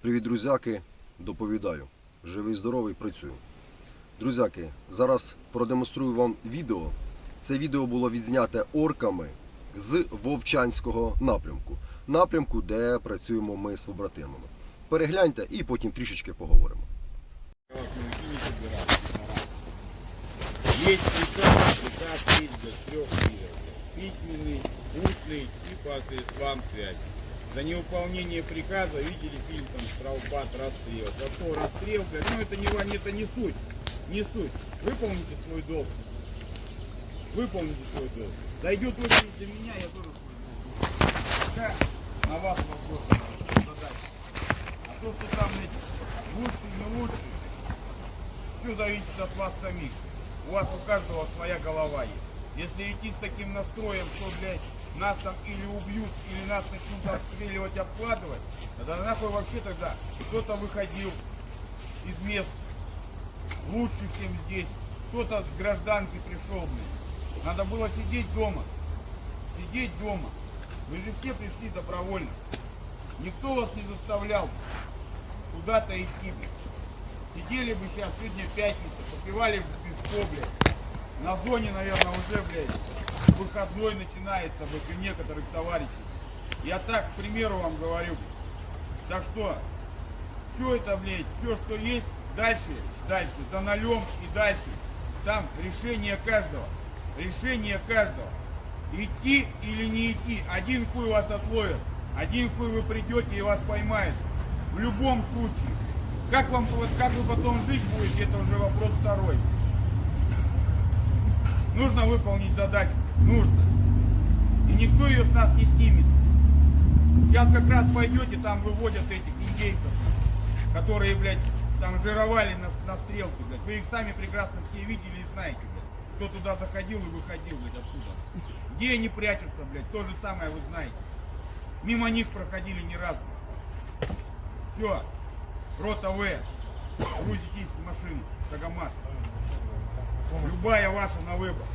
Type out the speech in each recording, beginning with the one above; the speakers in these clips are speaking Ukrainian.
Привіт, друзяки, доповідаю. Живий, здоровий, працюю. Друзяки, зараз продемонструю вам відео. Це відео було відзняте орками з Вовчанського напрямку. Напрямку, де працюємо ми з побратимами. Перегляньте і потім трішечки поговоримо. Приказ есть до трех видов. Письменный, устный и посредством связи. За неуполнение приказа видели фильм там «Штрафбат. Расстрел». За что расстрел, блядь, ну это не, это не суть, не суть. Выполните свой долг. Выполните свой долг. Дойдет очередь до меня, я тоже свой долг. На вас вопрос задать. А то, что там эти лучшие, не лучшие, все зависит от вас самих. У вас у каждого своя голова есть. Если идти с таким настроем, что, блядь, нас там или убьют, или нас начнут обстреливать, обкладывать, тогда нахуй вообще тогда кто-то выходил из мест лучше, чем здесь. Кто-то с гражданки пришел, блядь. Надо было сидеть дома. Сидеть дома. Вы же все пришли добровольно. Никто вас не заставлял куда-то идти, блядь. Сидели бы сейчас, сегодня пятница, попивали бы пивко. На зоне, наверное, уже, блядь, выходной начинается, блядь, у некоторых товарищей. Я так, к примеру, вам говорю. Так что, все это, блядь, все, что есть, дальше, дальше, за налем и дальше. Там решение каждого. Решение каждого. Идти или не идти. Один хуй вас отловят. Один хуй вы придете и вас поймают. В любом случае. Как вам вот как вы потом жить будете, это уже вопрос второй. Нужно выполнить задачу. Нужно. И никто ее с нас не снимет. Сейчас как раз пойдете, там выводят этих индейцев, которые, блядь, там жировали на, на стрелке, блядь. Вы их сами прекрасно все видели и знаете, блядь. Кто туда заходил и выходил, блядь, оттуда. Где они прячутся, блядь, то же самое вы знаете. Мимо них проходили ни разу. Все. Рота В. Грузитесь в машину. Тагомат. Любая ваша на выбор.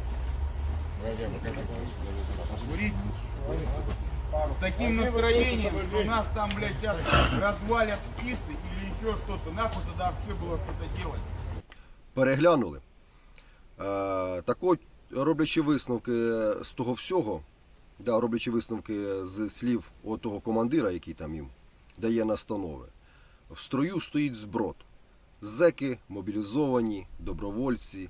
Курить. С таким настроением, что нас там, блядь, сейчас развалят птицы или еще что-то. Нахуй тогда вообще было что-то делать. Переглянули. Е, так от, роблячи висновки з того всього, да, роблячи висновки з слів отого командира, який там їм дає настанови, в строю стоїть зброд. Зеки, мобілізовані, добровольці.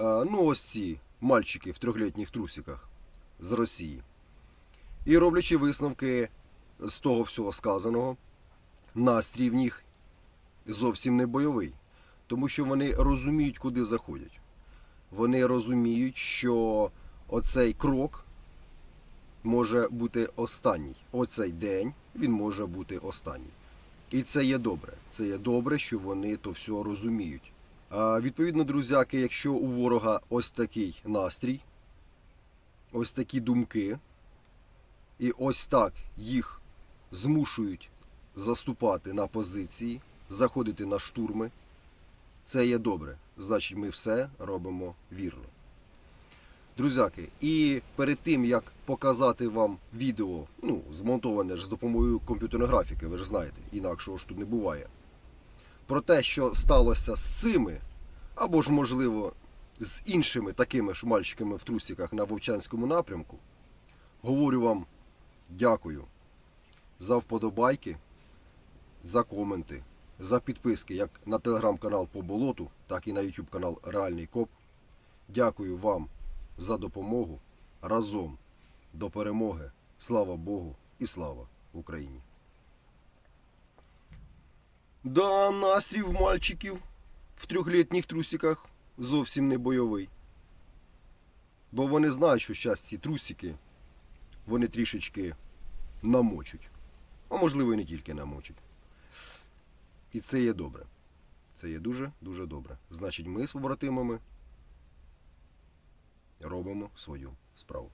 Ну, ось ці мальчики в трьохлітніх трусиках з Росії. І роблячи висновки з того всього сказаного, настрій в них зовсім не бойовий, тому що вони розуміють, куди заходять. Вони розуміють, що оцей крок може бути останній. Оцей день він може бути останній. І це є добре. Це є добре, що вони то все розуміють. Відповідно, друзяки, якщо у ворога ось такий настрій, ось такі думки, і ось так їх змушують заступати на позиції, заходити на штурми, це є добре. Значить, ми все робимо вірно. Друзяки, і перед тим як показати вам відео, ну, змонтоване ж з допомогою комп'ютерної графіки, ви ж знаєте, інакшого ж тут не буває. Про те, що сталося з цими, або ж, можливо, з іншими такими ж мальчиками в трусиках на Вовчанському напрямку, говорю вам дякую за вподобайки, за коменти, за підписки як на телеграм-канал по болоту, так і на YouTube канал Реальний Коп. Дякую вам за допомогу. Разом до перемоги. Слава Богу і слава Україні. Да, настрій в мальчиків в трьохлітніх трусиках зовсім не бойовий. Бо вони знають, що зараз ці трусики вони трішечки намочуть. А можливо і не тільки намочуть. І це є добре. Це є дуже-дуже добре. Значить, ми з побратимами робимо свою справу.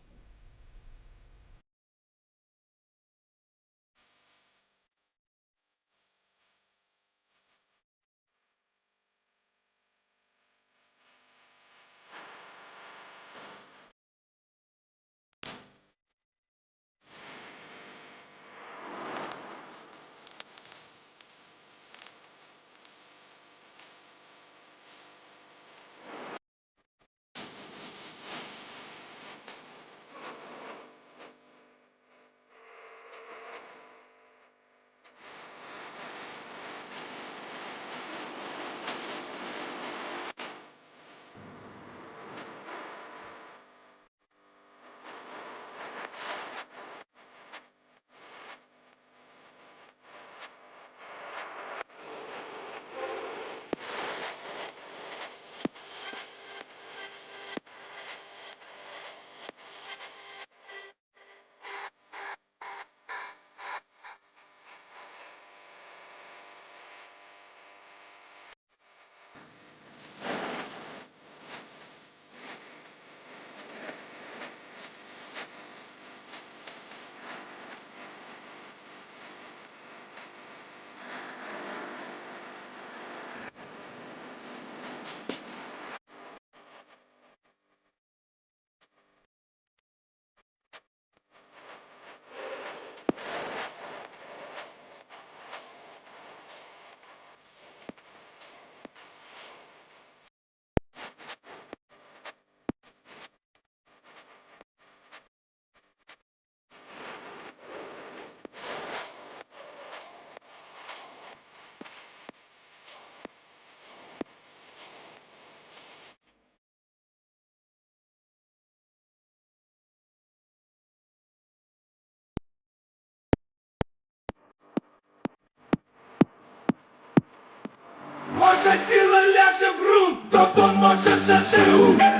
morte é seu.